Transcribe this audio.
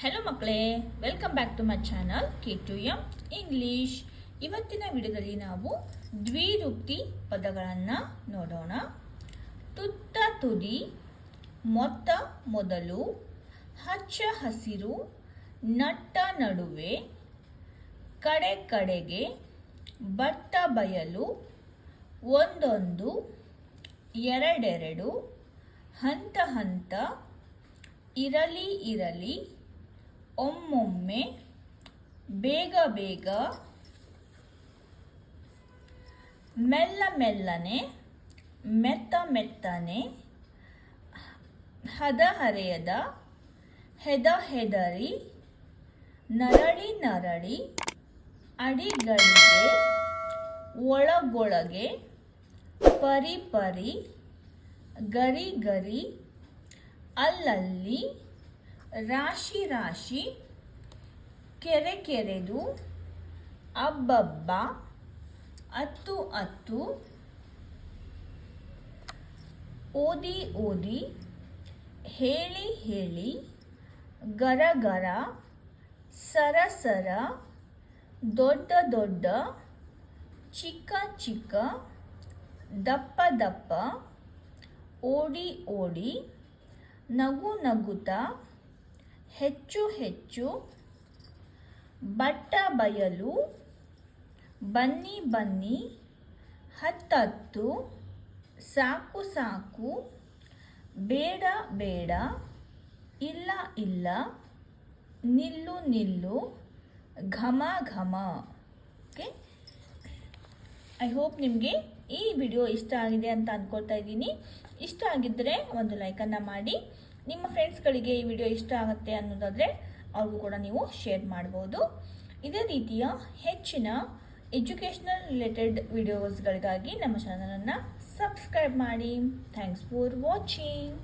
Hello ಮಕ್ಕಳೇ welcome back to my channel K to M English ಇವತ್ತಿನ ವಿಡಿಯೋದಲ್ಲಿ ನಾವು ದ್ವಿರೂಕ್ತಿ ಪದಗಳನ್ನು ನೋಡೋಣ. ತುತ್ತ ತುದಿ ಮೊತ್ತ ಮೊದಲು, ಹಚ್ಚ ಹಸಿರು, ನಟ್ಟ ನಡುವೆ, ಕಡೆ ಕಡೆಗೆ, ಬಟ್ಟ ಬಯಲು, ಒಂದೊಂದು, ಎರಡೆರಡು, ಹಂತ ಹಂತ, ಇರಲಿ ಇರಲಿ ಒಮ್ಮೊಮ್ಮೆ ಬೇಗ ಬೇಗ ಮೆಲ್ಲ ಮೆಲ್ಲನೆ, ಮೆತ್ತ ಮೆತ್ತನೆ, ಹದ ಹರೆಯದ, ಹೆದ ಹೆದರಿ, ನರಳಿ ನರಳಿ, ಅಡಿಗಳಿಗೆ ಒಳಗೊಳಗೆ ಪರಿ ಪರಿ ಗರಿ ಗರಿ, ಅಲ್ಲಲ್ಲಿ ರಾಶಿ ರಾಶಿ, ಕೆರೆ ಕೆರೆದು ಅಬ್ಬಬ್ಬ ಅತ್ತು ಅತ್ತು ಓದಿ ಓದಿ, ಹೇಳಿ ಹೇಳಿ, ಗರ ಗರ, ಸರ ಸರ, ದೊಡ್ಡ ದೊಡ್ಡ, ಚಿಕ್ಕ ಚಿಕ್ಕ, ದಪ್ಪ ದಪ್ಪ, ಓಡಿ ಓಡಿ, ನಗು ನಗುತ್ತಾ ಹೆಚ್ಚು ಹೆಚ್ಚು ಬಟ್ಟ ಬಯಲು, ಬನ್ನಿ ಬನ್ನಿ, ಹತ್ತತ್ತು, ಸಾಕು ಸಾಕು, ಬೇಡ ಬೇಡ, ಇಲ್ಲ ಇಲ್ಲ, ನಿಲ್ಲು ನಿಲ್ಲು, ಘಮ ಘಮ. ಓಕೆ ಐ ಹೋಪ್ ನಿಮಗೆ ಈ ವಿಡಿಯೋ ಇಷ್ಟ ಆಗಿದೆ ಅಂತ ಅಂದ್ಕೊಳ್ತಾ ಇದ್ದೀನಿ. ಇಷ್ಟ ಆಗಿದ್ದರೆ ಒಂದು ಲೈಕನ್ನು ಮಾಡಿ. ನಿಮ್ಮ ಫ್ರೆಂಡ್ಸ್ಗಳಿಗೆ ಈ ವಿಡಿಯೋ ಇಷ್ಟ ಆಗುತ್ತೆ ಅನ್ನೋದಾದರೆ ಅವ್ರಿಗೂ ಕೂಡ ನೀವು ಶೇರ್ ಮಾಡ್ಬೋದು. ಇದೇ ರೀತಿಯ ಹೆಚ್ಚಿನ ಎಜುಕೇಷ್ನಲ್ ರಿಲೇಟೆಡ್ ವಿಡಿಯೋಸ್ಗಳಿಗಾಗಿ ನಮ್ಮ ಚಾನಲನ್ನು ಸಬ್ಸ್ಕ್ರೈಬ್ ಮಾಡಿ. Thanks for watching.